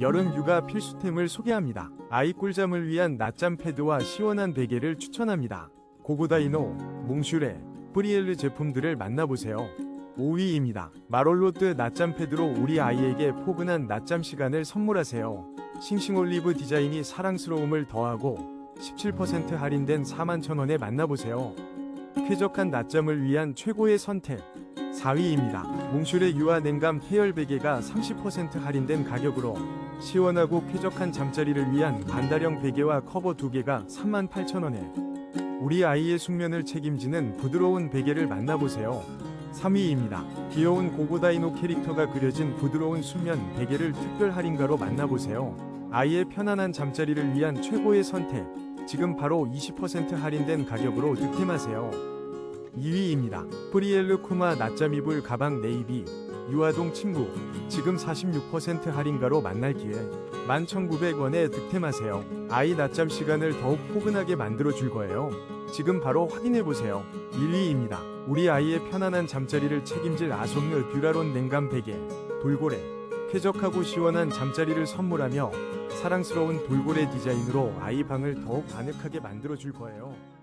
여름 육아 필수템을 소개합니다. 아이 꿀잠을 위한 낮잠 패드와 시원한 베개를 추천합니다. 고고다이노, 몽슈레, 프리엘르 제품들을 만나보세요. 5위입니다. 마롤로트 낮잠 패드로 우리 아이에게 포근한 낮잠 시간을 선물하세요. 싱싱올리브 디자인이 사랑스러움을 더하고 17% 할인된 41,000원에 만나보세요. 쾌적한 낮잠을 위한 최고의 선택 4위입니다. 몽슐의 유아 냉감 해열 베개가 30% 할인된 가격으로 시원하고 쾌적한 잠자리를 위한 반다령 베개와 커버 2개가 38,000원에 우리 아이의 숙면을 책임지는 부드러운 베개를 만나보세요. 3위입니다. 귀여운 고고다이노 캐릭터가 그려진 부드러운 수면 베개를 특별 할인가로 만나보세요. 아이의 편안한 잠자리를 위한 최고의 선택. 지금 바로 20% 할인된 가격으로 득템하세요. 2위입니다. 프리엘르 쿠마 낮잠 이불 가방 네이비 유아동 친구 지금 46% 할인가로 만날 기회 11,900원에 득템하세요. 아이 낮잠 시간을 더욱 포근하게 만들어 줄 거예요. 지금 바로 확인해 보세요. 1위입니다. 우리 아이의 편안한 잠자리를 책임질 아솜르 듀라론 냉감 베개 돌고래 쾌적하고 시원한 잠자리를 선물하며 사랑스러운 돌고래 디자인으로 아이 방을 더욱 아늑하게 만들어 줄 거예요.